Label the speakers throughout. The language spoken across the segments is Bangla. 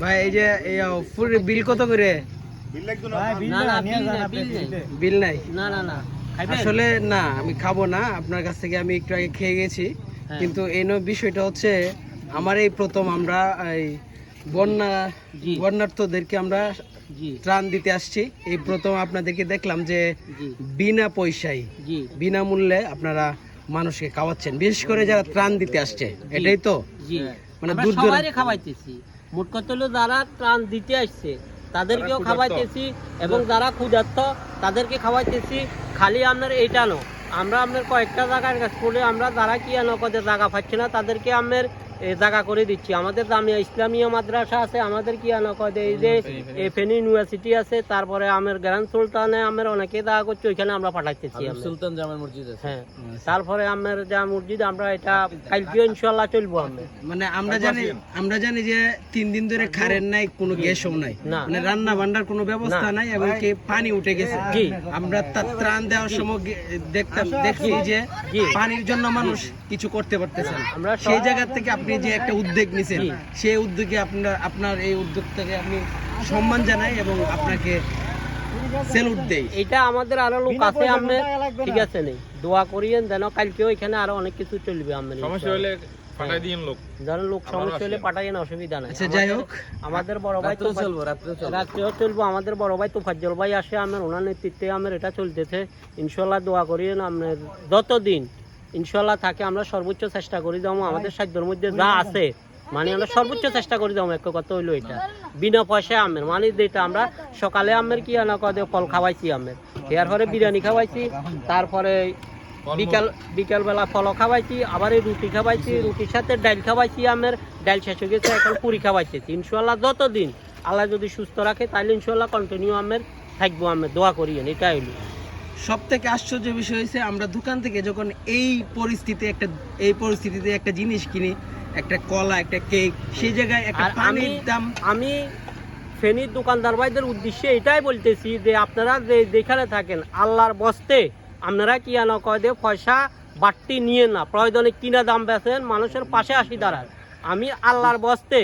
Speaker 1: ভাই এই যে এই বিল কত করে?
Speaker 2: না? না বিল নেই, বিল নেই।
Speaker 1: বিল নাই?
Speaker 2: না না না।
Speaker 1: আসলে না আমি খাব না আপনার কাছ থেকে আমি একটু আগে খেয়ে গেছি।
Speaker 2: হ্যাঁ।
Speaker 1: কিন্তু এই বিষয়টা হচ্ছে আমার এই প্রথম আমরা এই বন্যা বন্যার্থদেরকে আমরা ত্রাণ দিতে আসছি। এই প্রথম আপনাদেরকে দেখলাম যে বিনা পয়সায় বিনামূল্যে আপনারা মানুষকে খাওয়াচ্ছেন। বিশেষ করে যারা ত্রাণ দিতে আসছে। এটাই তো? মানে দূর দূর-
Speaker 2: খাওয়াইতেছি। মোট কথা হলো যারা ত্রাণ দিতে আসছে তাদেরকেও খাওয়াইতেছি এবং যারা ক্ষুধার্ত তাদেরকে খাওয়াইতেছি। খালি আপনার এইটা নো আমরা আপনার কয়েকটা জায়গার কাজ করে আমরা যারা কি আনো কদের জায়গা পাচ্ছি না তাদেরকে আপনার জায়গা করে দিচ্ছি। আমাদের জামিয়া ইসলামিয়া মাদ্রাসা আছে আমাদের কি আনো কদে এই যে এ, ফেনী ইউনিভার্সিটি আছে তারপরে আমার গ্র্যান্ড সুলতানে আমার অনেকে জায়গা করছে ওইখানে আমরা পাঠাইতেছি
Speaker 3: সুলতান জামাল মসজিদ আছে।
Speaker 2: হ্যাঁ তারপরে আমার যা মসজিদ আমরা এটা কালকে ইনশাল্লাহ চলবো আমরা।
Speaker 1: মানে আমরা জানি আমরা জানি যে তিন দিন ধরে কারেন্ট নাই কোনো গ্যাসও নাই। মানে রান্না বান্নার কোনো ব্যবস্থা নাই এবং কি পানি উঠে গেছে।
Speaker 2: জি।
Speaker 1: আমরা তার ত্রাণ দেওয়ার সময় দেখতাম দেখি যে পানির জন্য মানুষ কিছু করতে পারতেছে না।
Speaker 2: আমরা
Speaker 1: সেই জায়গা থেকে আপনি যে একটা উদ্যোগ নিছেন সেই উদ্যোগে আপনার আপনার এই উদ্যোগটাকে আমি সম্মান জানাই এবং আপনাকে সেলুট দেই।
Speaker 2: এটা আমাদের আরও লোক আছে আমরা ঠিক আছে নেই দোয়া করিয়েন যেন কালকেও এখানে আরও অনেক কিছু চলবে আমরা
Speaker 3: সমস্যা হলে পাঠাই দিন লোক।
Speaker 2: ধরেন লোক সমস্যা হলে পাঠাইয়েন অসুবিধা নাই।
Speaker 1: আচ্ছা যাই হোক।
Speaker 2: আমাদের বড় ভাই
Speaker 3: রাত্রে চলবো রাত্রে চলবো।
Speaker 2: রাত্রেও চলবো। আমাদের বড় ভাই তোফাজ্জল ভাই আসে আমার ওনার নেতৃত্বে আমার এটা চলতেছে। ইনশাল্লাহ দোয়া করিয়েন আমরা যতদিন ইনশাল্লাহ থাকে আমরা সর্বোচ্চ চেষ্টা করি যাব আমাদের সাধ্যের মধ্যে যা আছে মানে আমরা সর্বোচ্চ চেষ্টা করি যাব এক কথা হইল এটা। বিনা পয়সায় আমের মানে যেটা আমরা সকালে আমের কি আনা কদে ফল খাওয়াইছি আমের। এর পরে বিরিয়ানি খাওয়াইছি তারপরে বিকাল বিকালবেলা ফল খাওয়াইছি আবার এই রুটি খাওয়াইছি রুটির সাথে ডাল খাওয়াইছি আমের ডাল শেষ হয়ে গেছে এখন পুরি খাওয়াইছি ইনশাল্লাহ যতদিন আল্লাহ যদি সুস্থ রাখে তাহলে ইনশাল্লাহ কন্টিনিউ আমের থাকব আমের দোয়া করিয়েন এটা হইল।
Speaker 1: সব থেকে আশ্চর্য বিষয় হয়েছে আমরা দোকান থেকে যখন এই পরিস্থিতি একটা এই পরিস্থিতিতে একটা জিনিস কিনি একটা কলা একটা কেক সেই জায়গায় একটা পানির দাম
Speaker 2: আমি ফেনীর দোকানদার ভাইদের উদ্দেশ্যে এটাই বলতেছি যে আপনারা যে যেখানে থাকেন আল্লাহর বস্তে আপনারা কি আনা কয় দিয়ে পয়সা বাড়তি নিয়ে না প্রয়োজনে কিনা দাম বেচেন মানুষের পাশে আসি দাঁড়ান। আমি আল্লাহর বস্তে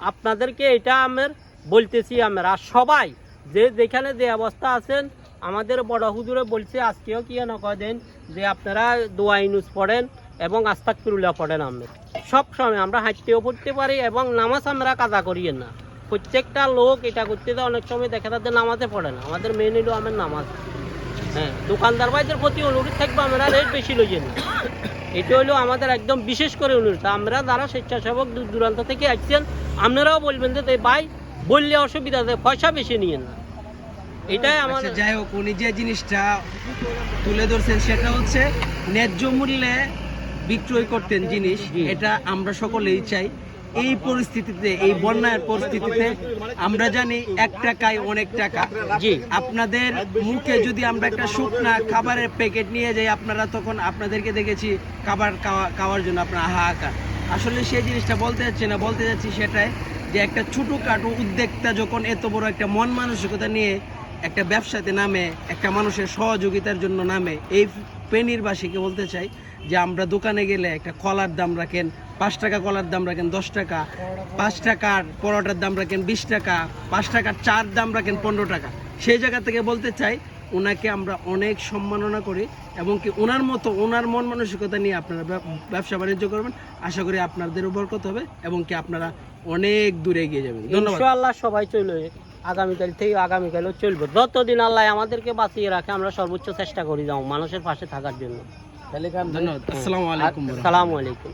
Speaker 2: আপনাদেরকে এটা আমার বলতেছি আমরা। আর সবাই যে যেখানে যে অবস্থা আছেন আমাদের বড় হুজুরে বলছে, আজকেও কি আনা কয় দেন যে আপনারা দোয়া ইনুস পড়েন এবং আস্তাক ফিরুল্লাহ পড়েন আমরা সব সময় আমরা হাঁটতেও পড়তে পারি এবং নামাজ আমরা কাজা করিয়ে না। প্রত্যেকটা লোক এটা করতে দেয় অনেক সময় দেখা যাচ্ছে নামাজে পড়ে না। আমাদের মেন হলো আমার নামাজ। হ্যাঁ দোকানদার ভাইদের প্রতি অনুরোধ থাকবে, আমরা রেট বেশি লইয়েন না। এটা হলো আমাদের একদম বিশেষ করে অনুরোধ। আমরা যারা স্বেচ্ছাসেবক দূর দূরান্ত থেকে আসছেন, আপনারাও বলবেন যে "এই ভাই, বললে অসুবিধা পয়সা বেশি নিয়েন না। এটাই আমার
Speaker 1: আচ্ছা যাই হোক উনি যে জিনিসটা তুলে ধরছেন সেটা হচ্ছে ন্যায্য মূল্যে বিক্রয় করতেন জিনিস এটা আমরা সকলেই চাই। এই পরিস্থিতিতে এই বন্যার পরিস্থিতিতে আমরা জানি এক টাকায় অনেক টাকা।
Speaker 2: জি।
Speaker 1: আপনাদের মুখে যদি আমরা একটা শুকনা খাবারের প্যাকেট নিয়ে যাই আপনারা তখন আপনাদেরকে দেখেছি খাবার খাওয়া খাওয়ার জন্য আপনারা হাহাকার। আসলে সেই জিনিসটা বলতে যাচ্ছি না বলতে যাচ্ছি সেটাই যে একটা ছোটোখাটো উদ্যোক্তা যখন এত বড় একটা মন মানসিকতা নিয়ে একটা ব্যবসাতে নামে, একটা মানুষের সহযোগিতার জন্য নামে। এই পেনিরবাসীকে বলতে চাই যে, আমরা দোকানে গেলে একটা কলার দাম রাখেন, পাঁচ টাকা কলার দাম রাখেন দশ টাকা, পাঁচ টাকার পরোটার দাম রাখেন বিশ টাকা, পাঁচ টাকার চার দাম রাখেন পনেরো টাকা। সেই জায়গা থেকে বলতে চাই, ওনাকে আমরা অনেক সম্মাননা করি এবং কি ওনার মতো, ওনার মন মানসিকতা নিয়ে আপনারা ব্যবসা বাণিজ্য করবেন। আশা করি আপনাদের বরকত হবে এবং কি আপনারা অনেক দূরে এগিয়ে যাবেন। ধন্যবাদ।
Speaker 2: ইনশাআল্লাহ সবাই চলে আগামীকাল থেকে আগামীকালও চলবে। যতদিন আল্লাহ আমাদেরকে বাঁচিয়ে রাখে আমরা সর্বোচ্চ চেষ্টা করি যাও মানুষের পাশে থাকার জন্য।
Speaker 1: ধন্যবাদ। আসসালামু আলাইকুম
Speaker 2: সালামু আলাইকুম।